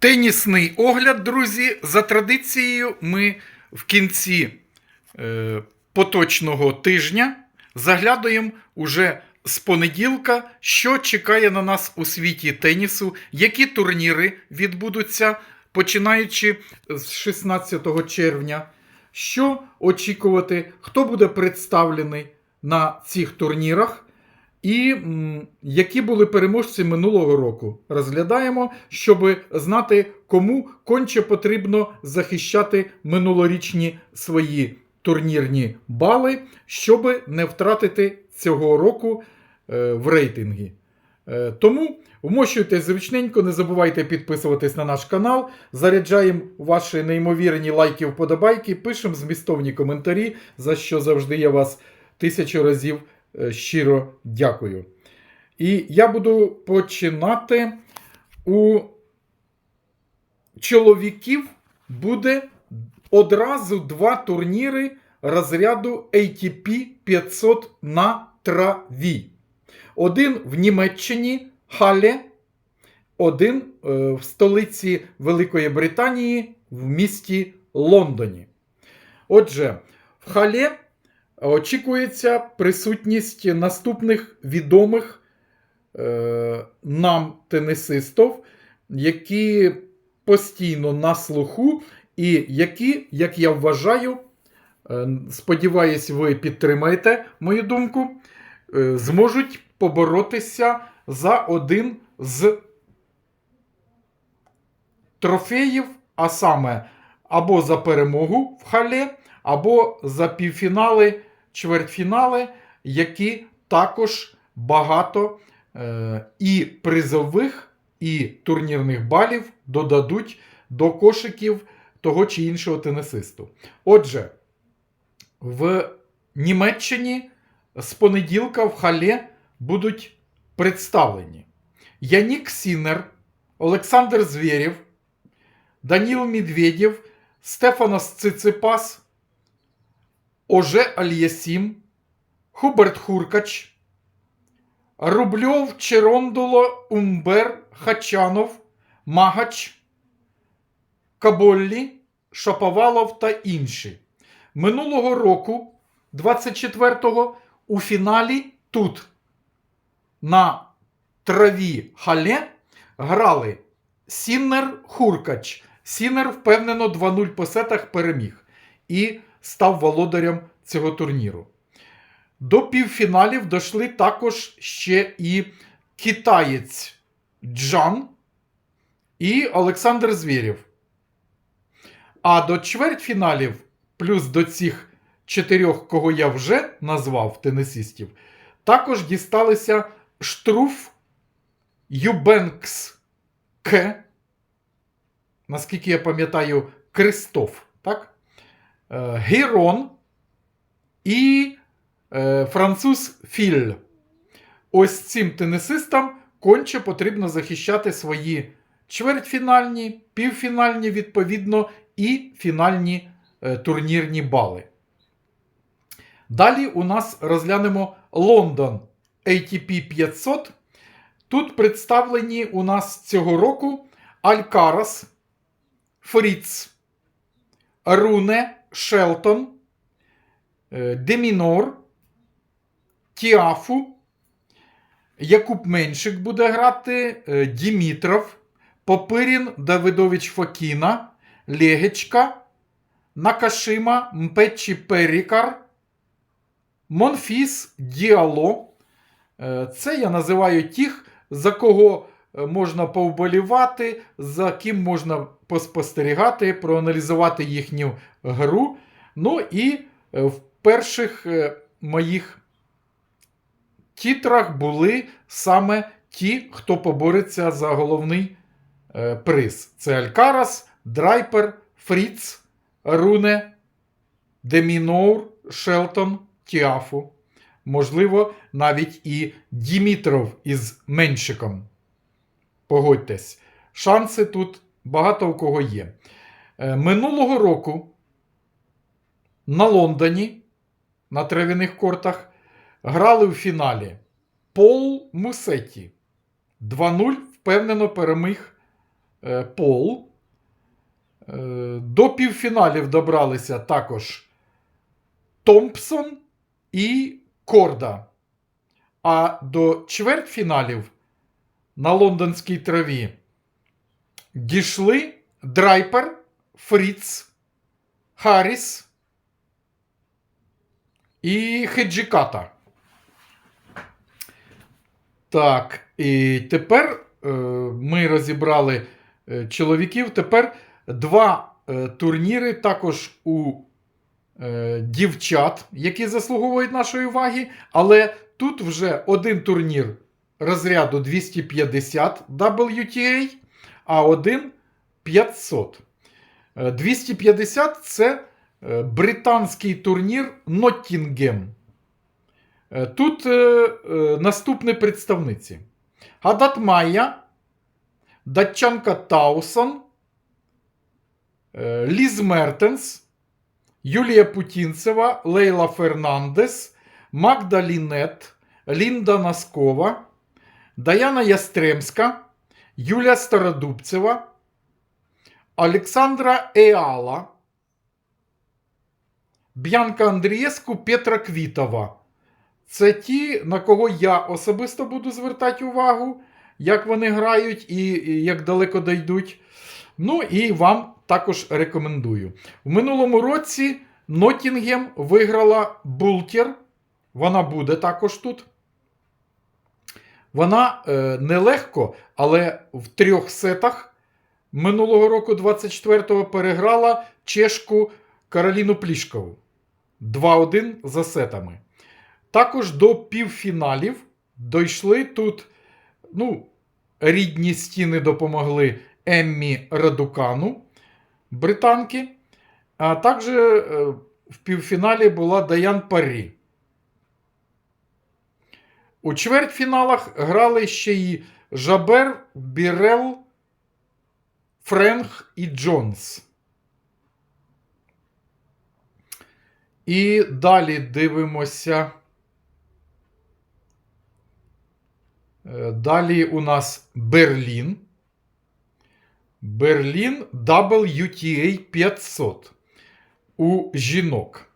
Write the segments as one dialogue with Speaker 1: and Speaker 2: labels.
Speaker 1: Тенісний огляд, друзі. За традицією, ми в кінці е, поточного тижня заглядуємо уже з понеділка, що чекає на нас у світі тенісу, які турніри відбудуться, починаючи з 16 червня. Що очікувати, хто буде представлений на цих турнірах, і які були переможці минулого року. Розглядаємо, щоб знати, кому конче потрібно захищати минулорічні свої турнірні бали, щоб не втратити цього року е, в рейтингі. Е, Тому вмощуйте зручненько, не забувайте підписуватись на наш канал, заряджаємо ваші неймовірні лайки, вподобайки, пишемо змістовні коментарі, за що завжди я вас тисячу разів щиро дякую. І я буду починати у чоловіків буде одразу два турніри розряду ATP 500 на траві. Один в Німеччині Хале, один е, в столиці Великої Британії в місті Лондоні. Отже, в Хале очікується присутність наступних відомих е, нам тенісистів, які постійно на слуху, і які, як я вважаю, е, сподіваюсь, ви підтримаєте мою думку, е, зможуть поборотися за один з трофеїв, а саме або за перемогу в хале, або за півфінали, чвертьфінали, які також багато е, і призових, і турнірних балів додадуть до кошиків того чи іншого тенісисту. Отже, в Німеччині з понеділка в хале будуть представлені Янік Сінер, Олександр Звєрєв, Даніл Медведєв, Стефанос Циципас, Оже Альєсім, Хуберт Хуркач, Рубльов Черондуло Умбер Хачанов, Магач, Каболлі, Шаповалов та інші. Минулого року, 24-го, у фіналі тут на траві Хале грали Сіннер Хуркач. Сіннер впевнено 2-0 по сетах переміг і став володарем цього турніру. До півфіналів дійшли також ще і китаєць Джан і Олександр Звєрєв. А до чвертьфіналів, плюс до цих чотирьох, кого я вже назвав тенісистів, також дісталися Штруф, Юбенкс К. Наскільки я пам'ятаю, Кристоф, так? Е, Герон і е, француз Філь. Ось цим тенісистам конче потрібно захищати свої чвертьфінальні, півфінальні, відповідно, і фінальні е, турнірні бали. Далі у нас розглянемо Лондон ATP 500. Тут представлені у нас цього року Алькарас, Фріц, Руне, Шелтон, е, Демінор, Тіафу, Якуб Меншик буде грати, е, Дімітров, Попирін, Давидович Фокіна, Легечка, Накашима, Мпечі Перікар, Монфіс, Діало. Е, Це я називаю тих, за кого можна повболівати, за ким можна поспостерігати, проаналізувати їхню гру. Ну і е, в перших е, моїх тітрах були саме ті, хто побореться за головний е, приз. Це Алькарас, Драйпер, Фріц, Руне, Демінор, Шелтон, Тіафу. Можливо, навіть і Дімітров із Меншиком. Погодьтесь, шанси тут багато у кого є. Е, Минулого року на Лондоні на трав'яних кортах грали в фіналі Пол Мусеті. 2-0 впевнено переміг е, Пол. Е, До півфіналів добралися також Томпсон і Корда. А до чвертьфіналів на лондонській траві дійшли Драйпер, Фріц, Харріс і Хеджіката. Так, і тепер е, ми розібрали е, чоловіків. Тепер два е, турніри також у дівчат, які заслуговують нашої уваги. Але тут вже один турнір розряду 250 WTA, а один 500. Е, 250 це е, британський турнір Ноттінгем. Е, Тут е, е, наступні представниці: Гадат Майя, датчанка Таусон, е, Ліз Мертенс, Юлія Путінцева, Лейла Фернандес, Магда Лінет, Лінда Наскова, Даяна Ястремська, Юлія Стародубцева, Олександра Еала, Б'янка Андрієску, Петра Квітова. Це ті, на кого я особисто буду звертати увагу, як вони грають і, як далеко дійдуть. Ну і вам також рекомендую. В минулому році Ноттінгем виграла Бултер. Вона буде також тут. Вона е, нелегко, але в трьох сетах минулого року, 24-го, переграла чешку Кароліну Плішкову. 2-1 за сетами. Також до півфіналів дійшли тут. Ну, рідні стіни допомогли Еммі Радукану, британки. А також е, в півфіналі була Даян Парі. У чвертьфіналах грали ще й Жабер, Бірел, Френк і Джонс. І далі дивимося. Е, Далі у нас Берлін. Берлін WTA 500 у жінок.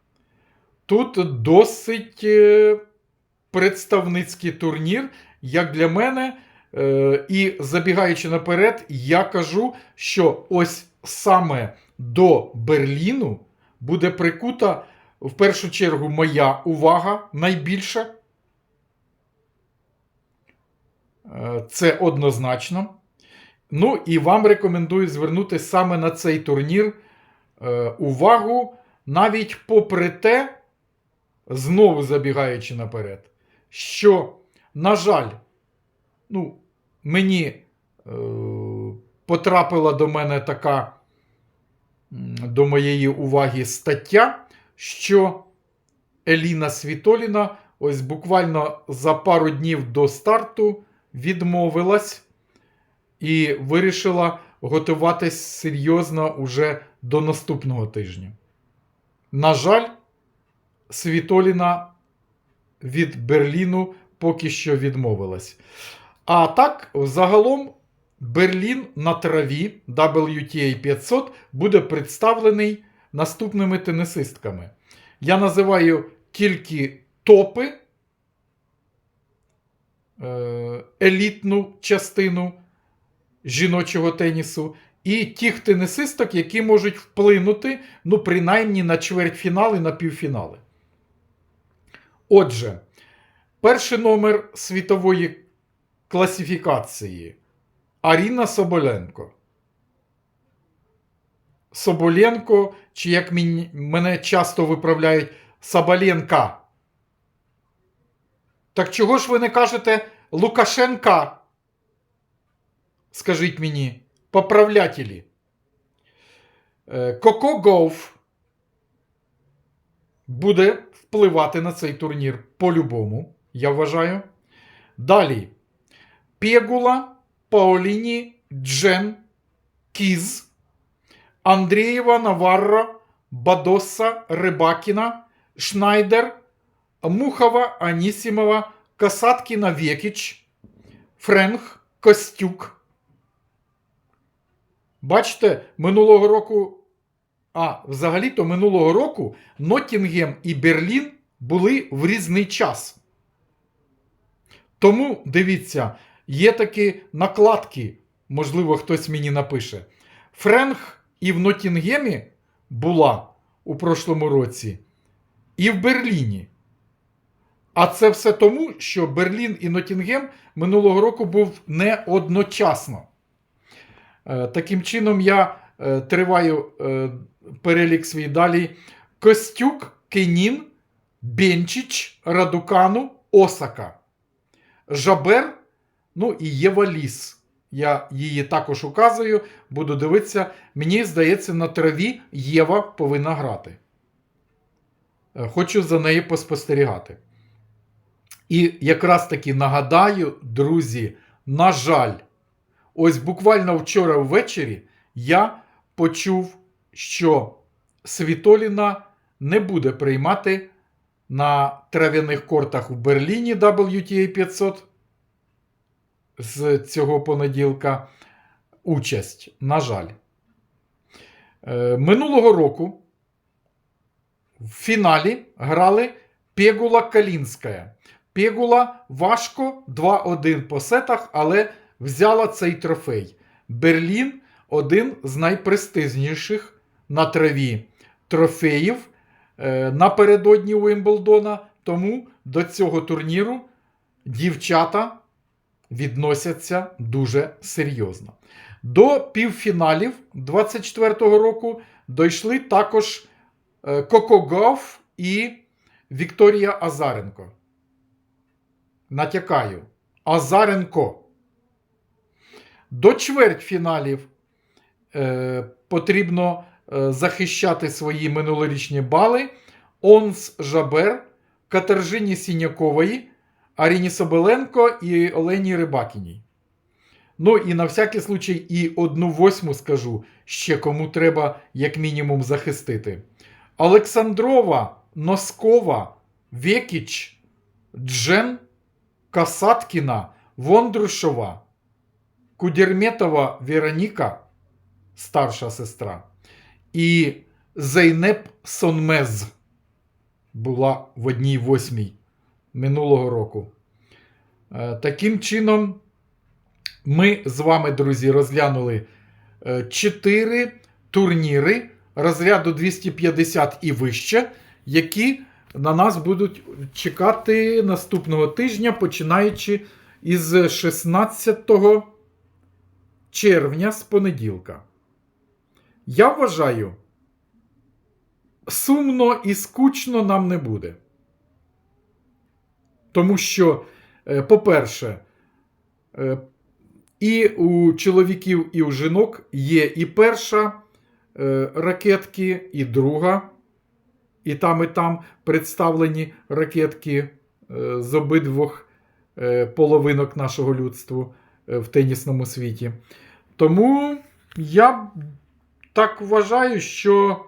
Speaker 1: Тут досить е, представницький турнір, як для мене. Е, І забігаючи наперед, я кажу, що ось саме до Берліну буде прикута в першу чергу моя увага найбільша. Е, Це однозначно. Ну і вам рекомендую звернути саме на цей турнір е, увагу, навіть попри те, знову забігаючи наперед, що, на жаль, ну, мені е, потрапила до мене така до моєї уваги стаття, що Еліна Світоліна ось буквально за пару днів до старту відмовилась і вирішила готуватись серйозно уже до наступного тижня. На жаль, Світоліна від Берліну поки що відмовилась. А так, загалом, Берлін на траві WTA 500 буде представлений наступними тенісистками. Я називаю тільки топи, е, елітну частину жіночого тенісу, і тих тенісисток, які можуть вплинути, ну, принаймні на чвертьфінали, на півфінали. Отже, перший номер світової класифікації Аріна Соболенко. Соболенко, чи як мене часто виправляють, Соболенка. Так чого ж ви не кажете Лукашенка? Скажіть мені, поправлятелі. Е, Коко Гоуф буде впливати на цей турнір по-любому, я вважаю. Далі. Пегула, Паоліні, Джен, Кіз, Андрієва, Наварро, Бадоса, Рибакіна, Шнайдер, Мухова, Анісімова, Касаткіна, Вєкіч, Френх, Костюк. Бачите, минулого року. А, взагалі-то минулого року Ноттінгем і Берлін були в різний час. Тому дивіться, є такі накладки, можливо, хтось мені напише. Френх і в Ноттінгемі була у прошлому році, і в Берліні. А це все тому, що Берлін і Ноттінгем минулого року був не одночасно. Е, Таким чином, я триваю е, перелік свій далі. Костюк, Кенін, Бенчич, Радукану, Осака. Жабер, ну і Єваліс. Я її також указую, буду дивитися. Мені здається, на траві Єва повинна грати. Е, Хочу за нею поспостерігати. І якраз таки нагадаю, друзі, на жаль, ось буквально вчора ввечері я почув, що Світоліна не буде приймати на трав'яних кортах в Берліні WTA 500 з цього понеділка участь. На жаль. Е, Минулого року в фіналі грали Пегула Калінська. Пегула важко 2-1 по сетах, але взяла цей трофей. Берлін один з найпрестижніших на траві трофеїв е, напередодні Уімблдона. Тому до цього турніру дівчата відносяться дуже серйозно. До півфіналів 24-го року дійшли також е, Коко Гауф і Вікторія Азаренко. Натякаю. Азаренко. До чвертьфіналів потрібно е, захищати свої минулорічні бали. Онс Жабер, Катержині Сінякової, Аріні Соболенко і Олені Рибакіній. Ну і на всякий случай і одну восьму скажу, ще кому треба як мінімум захистити. Олександрова, Носкова, Векіч, Джен, Касаткіна, Вондрушова, Кудерметова Вероніка, старша сестра, і Зейнеп Сонмез була в одній восьмій минулого року. Е, Таким чином, ми з вами, друзі, розглянули 4 турніри розряду 250 і вище, які на нас будуть чекати наступного тижня, починаючи із 16 червня з понеділка. Я вважаю, сумно і скучно нам не буде. Тому що, е, по-перше, е, і у чоловіків, і у жінок є і перша е, ракетки, і друга. І там, і там представлені ракетки з обидвох половинок нашого людства в тенісному світі. Тому я так вважаю, що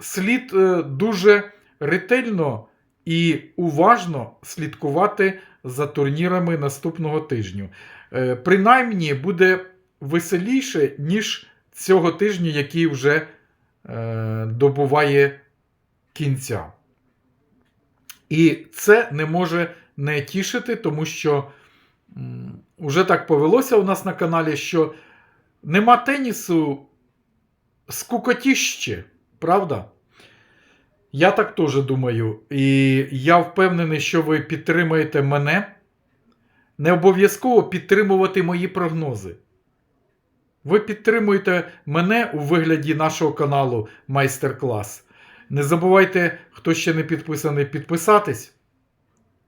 Speaker 1: слід дуже ретельно і уважно слідкувати за турнірами наступного тижню. Е, Принаймні буде веселіше, ніж цього тижня, який вже е, добуває кінця. І це не може не тішити, тому що вже так повелося у нас на каналі, що нема тенісу скукотіще, правда? Я так теж думаю. І я впевнений, що ви підтримаєте мене. Не обов'язково підтримувати мої прогнози. Ви підтримуєте мене у вигляді нашого каналу Майстер-клас. Не забувайте, хто ще не підписаний, підписатись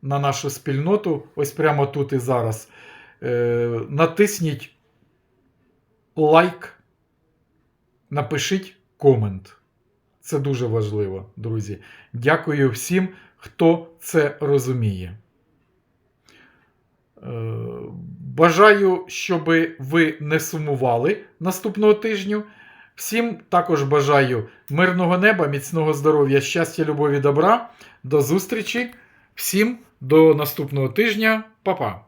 Speaker 1: на нашу спільноту, ось прямо тут і зараз. Е, натисніть лайк, напишіть комент. Це дуже важливо, друзі. Дякую всім, хто це розуміє. Е, Бажаю, щоб ви не сумували наступного тижню. Всім також бажаю мирного неба, міцного здоров'я, щастя, любові, добра. До зустрічі. Всім до наступного тижня. Па-па.